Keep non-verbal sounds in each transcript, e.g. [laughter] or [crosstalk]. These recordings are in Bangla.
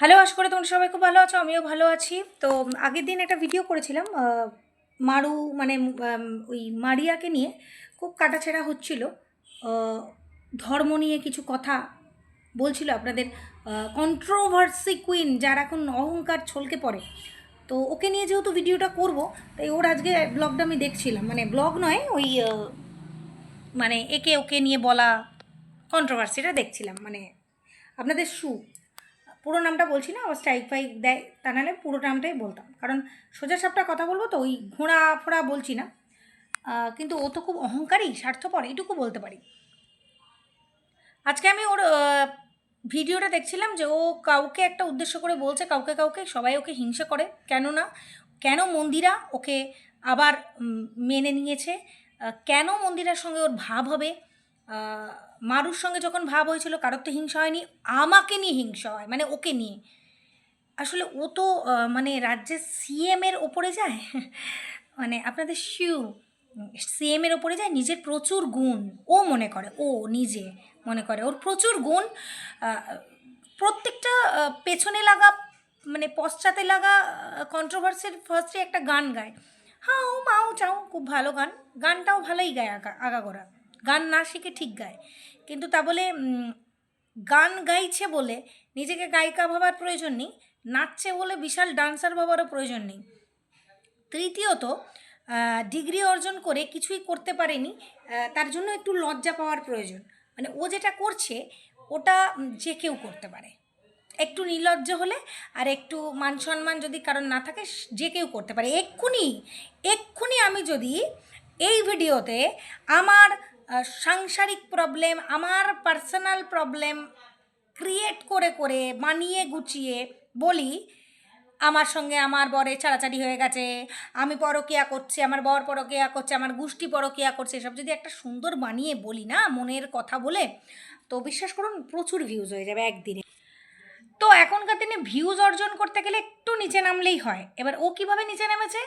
হ্যালো, আশা করি তোমরা সবাই খুব ভালো আছো, আমিও ভালো আছি। তো আগের দিন একটা ভিডিও করেছিলাম মারু মানে ওই মারিয়াকে নিয়ে খুব কাটাছেড়া হচ্ছিল। ধর্ম নিয়ে কিছু কথা বলছিল আপনাদের কন্ট্রোভার্সি কুইন যার এখন অহংকার ছলকে পড়ে। তো ওকে নিয়ে যেহেতু ভিডিওটা করব, তাই ওর আজকে ব্লগটা আমি দেখছিলাম। মানে ব্লগ নয়, ওই মানে একে ওকে নিয়ে বলা কন্ট্রোভার্সিটা দেখছিলাম। মানে আপনাদের শু পুরো নামটা বলছি না, আবার স্ট্রাইক ফাইক দেয়, তা নাহলে পুরো নামটাই বলতাম। কারণ সোজা সাপটা কথা বলব তো, ওই ঘোড়া ফোড়া বলছি না। কিন্তু ও তো খুব অহংকারী, স্বার্থপর এইটুকু বলতে পারি। আজকে আমি ওর ভিডিওটা দেখছিলাম যে ও কাউকে একটা উদ্দেশ্য করে বলছে, কাউকে কাউকে, সবাই ওকে হিংসা করে। কেন না কেন মন্দিরা ওকে আবার মেনে নিয়েছে? কেন মন্দিরার সঙ্গে ওর ভাব হবে? মারুর সঙ্গে যখন ভাব হয়েছিল, কারোর তো হিংসা হয়নি, আমাকে নিয়ে হিংসা হয় মানে ওকে নিয়ে। আসলে ও তো মানে রাজ্যের সিএম এর ওপরে যায় [laughs] মানে আপনাদের শিউ সিএমের ওপরে যায়, নিজের প্রচুর গুণ, ও মনে করে, ও নিজে মনে করে, ওর প্রচুর গুণ প্রত্যেকটা পেছনে লাগা মানে পশ্চাতে লাগা কন্ট্রোভার্সির ফার্স্টে একটা গান গায়। হ্যাঁ ও মাও, চাও, খুব ভালো গান, গানটাও ভালোই গায় আগা, আগাগোড়া। গান না শিখে ঠিক গায়। কিন্তু তা বলে গান গাইছে বলে নিজেকে গায়িকা ভাবার প্রয়োজন নেই, নাচছে বলে বিশাল ডান্সার ভাবারও প্রয়োজন নেই। তৃতীয়ত ডিগ্রি অর্জন করে কিছুই করতে পারেনি তার জন্য একটু লজ্জা পাওয়ার প্রয়োজন। মানে ও যেটা করছে, ওটা যে কেউ করতে পারে। একটু নির্লজ্জ হলে আর একটু মান সম্মান যদি কারণ না থাকে, যে কেউ করতে পারে। এক্ষুনি এক্ষুনি আমি যদি এই ভিডিওতে আমার সাংসারিক প্রবলেম আমার পার্সোনাল প্রবলেম ক্রিয়েট করে করে, মানিয়ে গুছিয়ে বলি, আমার সঙ্গে আমার বরে ছাড়াছাড়ি হয়ে গেছে, আমি পরকিয়া করছি, আমার বর পরকিয়া করছে, আমার গোষ্ঠী পরকিয়া করছে, এসব যদি একটা সুন্দর বানিয়ে বলি না, মনের কথা বলে, তো বিশ্বাস করুন, প্রচুর ভিউজ হয়ে যাবে একদিনে। তো এখনকার দিনে ভিউজ অর্জন করতে গেলে একটু নিচে নামলেই হয়। এবার ও কীভাবে নিচে নেমেছে?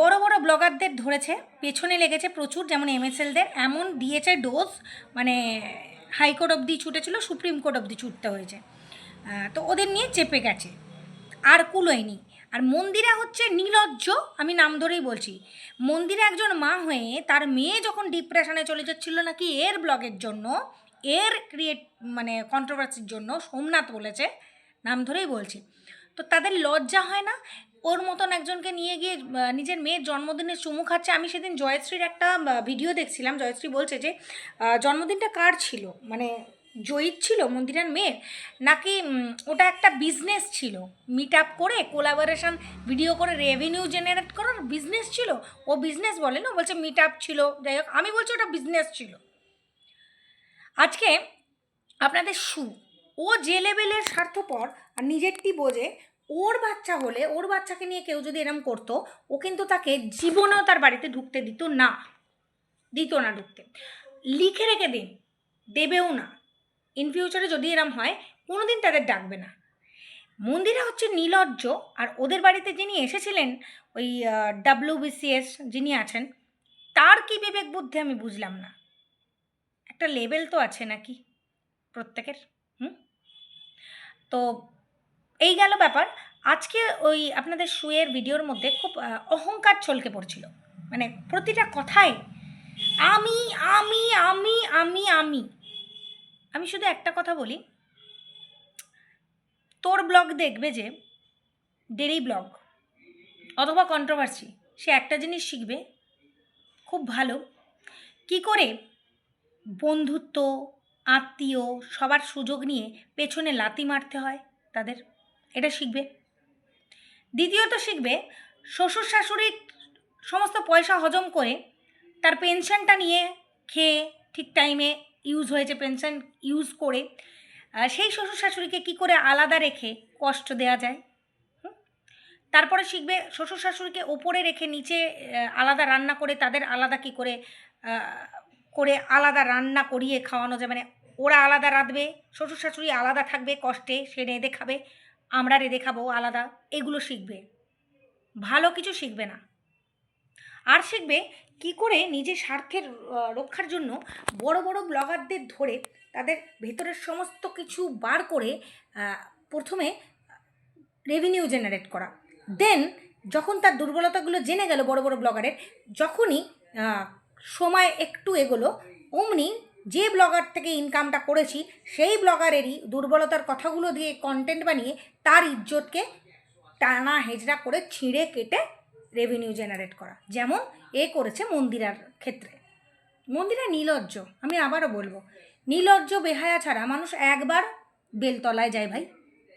বড় বড় ব্লগারদের ধরেছে, পেছনে লেগেছে প্রচুর, যেমন এমএসএলদের এমন দিয়েছে ডোজ মানে হাইকোর্ট অবধি ছুটেছিল, সুপ্রিম কোর্ট অবধি ছুটতে হয়েছে। তো ওদের নিয়ে চেপে গেছে, আর কুলোয়নি। আর মন্দিরা হচ্ছে নির্লজ্জ আমি নাম ধরেই বলছি। মন্দিরে একজন মা হয়ে, তার মেয়ে যখন ডিপ্রেশনে চলে যাচ্ছিল নাকি, এর ব্লগের জন্য, এর ক্রিয়েট মানে কন্ট্রোভার্সির জন্য, সোমনাথ বলেছে, নাম ধরেই বলছি। তো তাদের লজ্জা হয় না ওর মতন একজনকে নিয়ে গিয়ে নিজের মেয়ের জন্মদিনে চুমু খাচ্ছে। আমি সেদিন জয়শ্রীর একটা ভিডিও দেখছিলাম। জয়শ্রী বলছে যে জন্মদিনটা কার ছিল? মানে জয়ীর ছিল মন্দিরের মেয়ের? নাকি ওটা একটা বিজনেস ছিল? মিট আপ করে কোলাবোরেশন ভিডিও করে রেভিনিউ জেনারেট করার বিজনেস ছিল? ও বিজনেস বলে না, বলছে মিট আপ ছিল। যাই হোক, আমি বলছি ওটা বিজনেস ছিল। আজকে আপনাদের সু ও যে লেভেলের স্বার্থপর আর নিজেরটি বোঝে ওর বাচ্চা হলে, ওর বাচ্চাকে নিয়ে কেউ যদি এরম করতো, ও কিন্তু তাকে জীবনেও তার বাড়িতে ঢুকতে দিত না। দিত না ঢুকতে। লিখে রেখে দিন, দেবেও না। ইন ফিউচারে যদি এরম হয় কোনো দিন তাদের ডাকবে না। মন্দিরা হচ্ছে নীলজ্জ, আর ওদের বাড়িতে যিনি এসেছিলেন, ওই ডাব্লিউবিসিএস যিনি আছেন, তার কি বিবেক বুদ্ধি আমি বুঝলাম না। একটা লেভেল তো আছে নাকি প্রত্যেকের, হুম? তো এই গেল ব্যাপার। আজকে ওই আপনাদের শুয়ের ভিডিওর মধ্যে খুব অহংকার ছলকে পড়ছিল। মানে প্রতিটা কথায় আমি আমি আমি আমি আমি। আমি শুধু একটা কথা বলি। তোর ব্লগ দেখবে যে ডেলি ব্লগ অথবা কন্ট্রোভার্সি সে একটা জিনিস শিখবে, খুব ভালো। কি করে বন্ধুত্ব, আত্মীয় সবার সুযোগ নিয়ে পেছনে লাতি মারতে হয় তাদের? এটা শিখবে। দ্বিতীয়ত শিখবে, শ্বশুর শাশুড়ির সমস্ত পয়সা হজম করে তার পেনশনটা নিয়ে খেয়ে ঠিক টাইমে ইউজ হয়েছে পেনশন ইউজ করে সেই শ্বশুর শাশুড়িকে কী করে আলাদা রেখে কষ্ট দেওয়া যায়? তারপরে শিখবে, শ্বশুর শাশুড়িকে ওপরে রেখে নিচে আলাদা রান্না করে তাদের আলাদা কী করে করে আলাদা রান্না করিয়ে খাওয়ানো যায়। মানে ওরা আলাদা রাঁধবে, শ্বশুর শাশুড়ি আলাদা থাকবে কষ্টে, সে রেঁধে খাবে। আমরা রেঁধে খাব আলাদা, এগুলো শিখবে। ভালো কিছু শিখবে না। আর শিখবে কি করে নিজের স্বার্থের রক্ষার জন্য বড় বড় ব্লগারদের ধরে তাদের ভেতরের সমস্ত কিছু বার করে প্রথমে রেভিনিউ জেনারেট করা। দেন যখন তার দুর্বলতাগুলো জেনে গেল বড় বড় ব্লগারের, যখনই সময় একটু এগোলো, অমনি যে ব্লগার থেকে ইনকামটা করেছি, সেই ব্লগারেরই দুর্বলতার কথাগুলো দিয়ে কন্টেন্ট বানিয়ে তার ইজ্জতকে টানা হেজড়া করে ছিঁড়ে কেটে রেভিনিউ জেনারেট করা। যেমন এ করেছে মন্দিরার ক্ষেত্রে। মন্দিরা নির্লজ্জ আমি আবারও বলব নির্লজ্জ বেহায়া ছাড়া মানুষ একবার বেলতলায় যায় ভাই।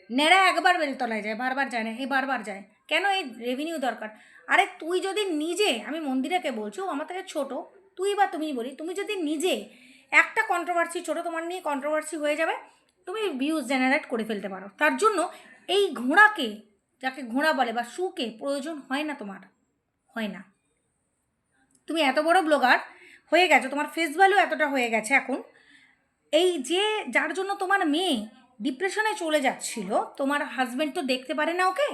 নেড়া একবার বেলতলায় যায়, বারবার যায় না, এই বারবার যায়। কেন এই রেভিনিউ দরকার? আরে তুই যদি নিজে, আমি মন্দিরাকে বলছি আমার থেকে ছোটো, তুই বা তুমি বলি, তুমি যদি নিজে একটা কন্ট্রোভার্সি ছোটো তোমার নিয়ে কন্ট্রোভার্সি হয়ে যাবে, তুমি ভিউজ জেনারেট করে ফেলতে পারো। তার জন্য এই ঘোড়াকে, যাকে ঘোড়া বলে বা শুকে প্রয়োজন হয় না তোমার, হয় না। তুমি এত বড় ব্লগার হয়ে গেছো, তোমার ফেস ভ্যালু এতটা হয়ে গেছে এখন, এই যে যার জন্য তোমার মেয়ে ডিপ্রেশনে চলে যাচ্ছিল, তোমার হাজব্যান্ড তো দেখতে পারে না ওকে,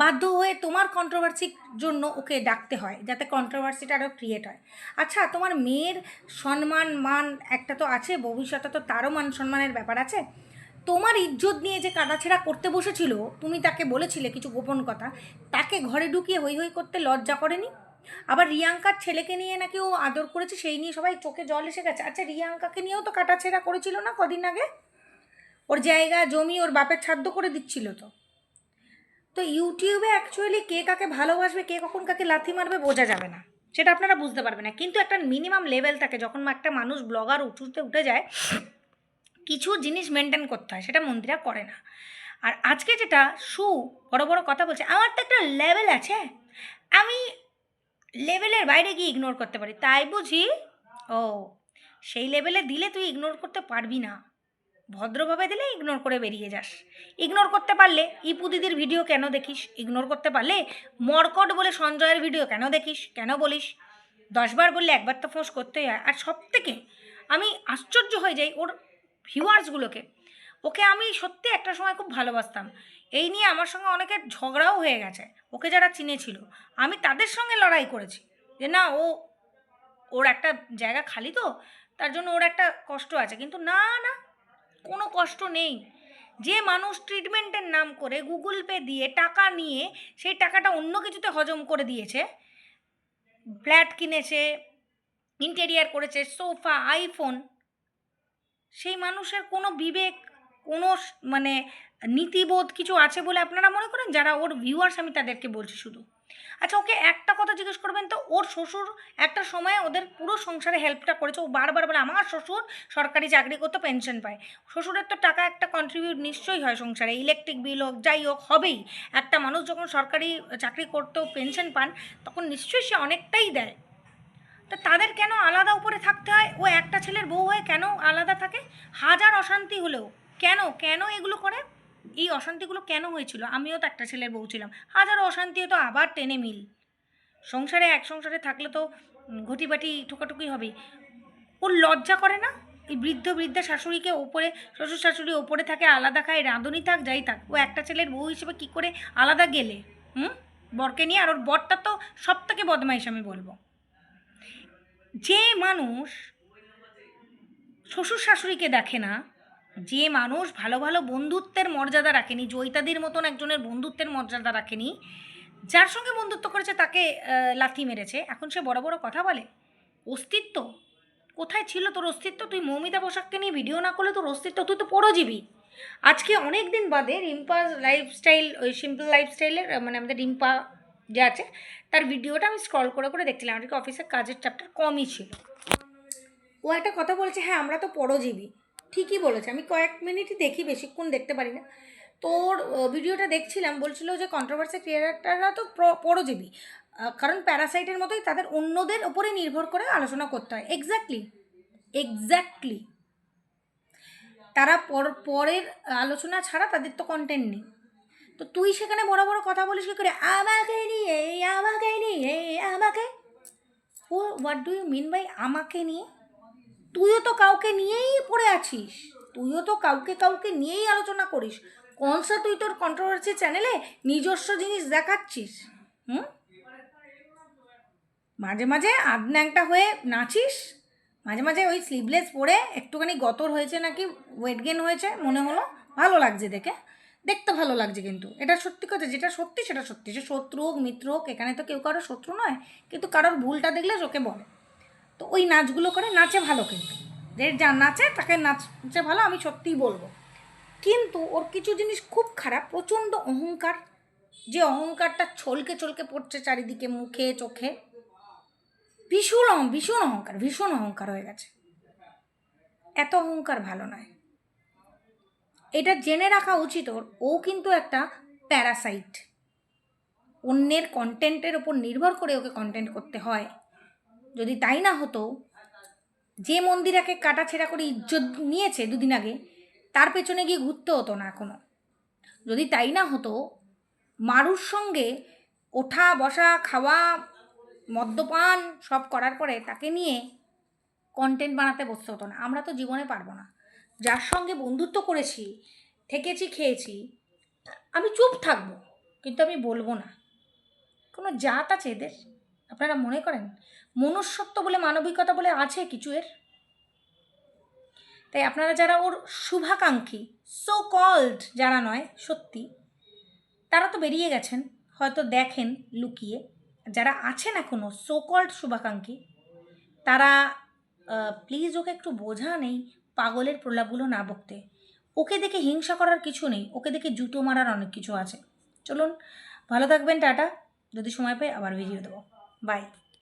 বাধ্য হয়ে তোমার কন্ট্রোভার্সির জন্য ওকে ডাকতে হয়, যাতে কন্ট্রোভার্সিটা আরও ক্রিয়েট হয়। আচ্ছা তোমার মেয়ের সম্মান, মান একটা তো আছে, ভবিষ্যতে তো তারও মান সম্মানের ব্যাপার আছে। তোমার ইজ্জত নিয়ে যে কাটাছেড়া করতে বসেছিল, তুমি তাকে বলেছিলে কিছু গোপন কথা, তাকে ঘরে ঢুকিয়ে হই হই করতে লজ্জা করেনি? আবার রিয়াঙ্কার ছেলেকে নিয়ে নাকি ও আদর করেছে, সেই নিয়ে সবাই চোখে জল এসে গেছে। আচ্ছা রিয়াঙ্কাকে নিয়েও তো কাটাছেড়া করেছিল না কদিন আগে? ওর জায়গা, জমি, ওর বাপের ছাদ্য করে দিচ্ছিল তো। তো ইউটিউবে অ্যাকচুয়ালি কে কাকে ভালোবাসবে, কে কখন কাকে লাথি মারবে বোঝা যাবে না। সেটা আপনারা বুঝতে পারবেন না। কিন্তু একটা মিনিমাম লেভেল থাকে, যখন একটা মানুষ ব্লগার উঁচুতে উঠে যায়, কিছু জিনিস মেনটেন করতে হয়, সেটা মন্দিরা করে না। আর আজকে যেটা, সু বড় বড় কথা বলছে, আমার তো একটা লেভেল আছে, আমি লেভেলের বাইরে গিয়ে ইগনোর করতে পারি। তাই বুঝি, ও, সেই লেভেলে দিলে তুই ইগনোর করতে পারবি না। ভদ্রভাবে দিলে ইগনোর করে বেরিয়ে যাস। ইগনোর করতে পারলে ইপু দিদির ভিডিও কেন দেখিস? ইগনোর করতে পারলে মরকট বলে সঞ্জয়ের ভিডিও কেন দেখিস? কেন বলিস? দশবার বললে একবার তো ফোঁস করতেই হয়। আর সব থেকে আমি আশ্চর্য হয়ে যাই ওর ভিউয়ার্সগুলোকে ওকে আমি সত্যি একটা সময় খুব ভালোবাসতাম। এই নিয়ে আমার সঙ্গে অনেকের ঝগড়াও হয়ে গেছে। ওকে যারা চিনেছিল, আমি তাদের সঙ্গে লড়াই করেছি। যে না, ও, ওর একটা জায়গা খালি তো, তার জন্য ওর একটা কষ্ট আছে। কিন্তু না না কোনো কষ্ট নেই। যে মানুষ ট্রিটমেন্টের নাম করে গুগল পে দিয়ে টাকা নিয়ে সেই টাকাটা অন্য কিছুতে হজম করে দিয়েছে। ফ্ল্যাট কিনেছে ইন্টেরিয়ার করেছে, সোফা আইফোন সেই মানুষের কোনো বিবেক কোনো মানে নীতিবোধ কিছু আছে বলে আপনারা মনে করেন? যারা ওর ভিউয়ার্স আমি তাদেরকে বলছি শুধু। আচ্ছা ওকে একটা কথা জিজ্ঞেস করবেন তো? ওর শ্বশুর একটা সময় ওদের পুরো সংসারে হেল্পটা করেছে। ও বারবার বলে, আমার শ্বশুর সরকারি চাকরি করতে পেনশন পায়। শ্বশুরের তো টাকা একটা কন্ট্রিবিউট নিশ্চয়ই হয় সংসারে। ইলেকট্রিক বিল হোক, যাই হোক, হবেই। একটা মানুষ যখন সরকারি চাকরি করতেও পেনশন পান, তখন নিশ্চয়ই সে অনেকটাই দেয়। তা তাদের কেন আলাদা উপরে থাকতে হয়? ও একটা ছেলের বউ হয়ে কেন আলাদা থাকে? হাজার অশান্তি হলেও। কেন? কেন এগুলো করে? এই অশান্তিগুলো কেন হয়েছিল? আমিও তো একটা ছেলের বউ ছিলাম। হাজার অশান্তি হতো আবার টেনে মিল। সংসারে এক সংসারে থাকলে তো ঘটিবাটি ঠোকাঠুকি হবেই। ওর লজ্জা করে না? এই বৃদ্ধ বৃদ্ধা শাশুড়িকে ওপরে, শ্বশুর শাশুড়ি ওপরে থাকে, আলাদা খায়, রাঁধুনি থাক, যাই থাক। ও একটা ছেলের বউ হিসেবে কী করে আলাদা গেলে? হুম? বরকে নিয়ে, আর ওর বরটা তো সব থেকে বদমাইশ আমি বলব। যে মানুষ শ্বশুর শাশুড়িকে দেখে না যে মানুষ ভালো ভালো বন্ধুত্বের মর্যাদা রাখেনি জৈতাদির মতন একজনের বন্ধুত্বের মর্যাদা রাখেনি, যার সঙ্গে বন্ধুত্ব করেছে তাকে লাথি মেরেছে। এখন সে বড় বড় কথা বলে। অস্তিত্ব? কোথায় ছিল তোর অস্তিত্ব? তুই মৌমিতা পোশাককে নিয়ে ভিডিও না করলে তোর অস্তিত্ব? তুই তো পরজীবী। আজকে অনেক দিন বাদে রিম্পা লাইফস্টাইল ওই সিম্পল লাইফস্টাইলের মানে আমাদের রিম্পা যে আছে, তার ভিডিওটা আমি স্ক্রল করে করে দেখছিলাম। আমাদের অফিসের কাজের চ্যাপ্টার কমই ছিল। ও একটা কথা বলেছে হ্যাঁ আমরা তো পরজীবী। ঠিকই বলেছে। আমি কয়েক মিনিটই দেখি, বেশিক্ষণ দেখতে পারি না। তোর ভিডিওটা দেখছিলাম, বলছিল যে কন্ট্রোভার্সি ক্রিয়েটাররা তো পরজীবী। কারণ প্যারাসাইটের মতোই তাদের অন্যদের ওপরে নির্ভর করে আলোচনা করতে হয়। এক্স্যাক্টলি এক্স্যাক্টলি তারা পর, পরের আলোচনা ছাড়া তাদের তো কন্টেন্ট নেই। তো তুই সেখানে বড় বড় কথা বলিস কি করে? আমাকে নিয়ে আমাকে নিয়ে, আমাকে? ও what do you mean by আমাকে নিয়ে? তুইও তো কাউকে নিয়েই পড়ে আছিস। তুইও তো কাউকে কাউকে নিয়েই আলোচনা করিস। কোনসা তুই তোর কন্ট্রোভার্সি চ্যানেলে নিজস্ব জিনিস দেখাচ্ছিস? হুম? মাঝে মাঝে আধন্যাংটা হয়ে নাচিস। মাঝে মাঝে ওই স্লিভলেস পরে একটুখানি গতর হয়েছে নাকি ওয়েট গেন হয়েছে, মনে হলো। ভালো লাগছে দেখে। দেখতে ভালো লাগছে কিন্তু। এটা সত্যি কথা, যেটা সত্যি সেটা সত্যি। সে শত্রু হোক, মিত্র হোক, এখানে তো কেউ কারোর শত্রু নয়। কিন্তু কারোর ভুলটা দেখলে চোখে বলে। তো ওই নাচগুলো করে নাচে ভালো কিন্তু। যে যা নাচে তাকে নাচছে ভালো, আমি সত্যিই বলব। কিন্তু ওর কিছু জিনিস খুব খারাপ, প্রচণ্ড অহংকার। যে অহংকারটা ছলকে ছলকে পড়ছে চারিদিকে মুখে, চোখে। ভীষণ ভীষণ অহংকার ভীষণ অহংকার হয়ে গেছে। এত অহংকার ভালো নয়। এটা জেনে রাখা উচিত ওর। ও কিন্তু একটা প্যারাসাইট। অন্যের কন্টেন্টের ওপর নির্ভর করে ওকে কন্টেন্ট করতে হয়। যদি তাই না হতো, যে মন্দিরাকে কাটাছেড়া করে ইজ্জত নিয়েছে দুদিন আগে, তার পেছনে গিয়ে ঘুরতে হতো না এখনও। যদি তাই না হতো, মারুর সঙ্গে ওঠা, বসা, খাওয়া, মদ্যপান সব করার পরে তাকে নিয়ে কন্টেন্ট বানাতে বসতে হতো না। আমরা তো জীবনে পারব না। যার সঙ্গে বন্ধুত্ব করেছি, থেকেছি, খেয়েছি, আমি চুপ থাকব, কিন্তু আমি বলব না। কোনো জাত আছে এদের? আপনারা মনে করেন? মনুষ্যত্ব বলে, মানবিকতা বলে আছে কিছু এর? তাই আপনারা যারা ওর শুভাকাঙ্ক্ষী সো কল্ড যারা নয়, সত্যি, তারা তো বেরিয়ে গেছেন, হয়তো দেখেন লুকিয়ে। যারা আছেন এখনও সো কল্ড শুভাকাঙ্ক্ষী, তারা প্লিজ ওকে একটু বোঝা নেই, পাগলের প্রলাপগুলো না বকতে। ওকে দেখে হিংসা করার কিছু নেই, ওকে দেখে জুতো মারার অনেক কিছু আছে। চলুন, ভালো থাকবেন, টাটা। যদি সময় পাই, আবার ভিডিও দেবো। বাই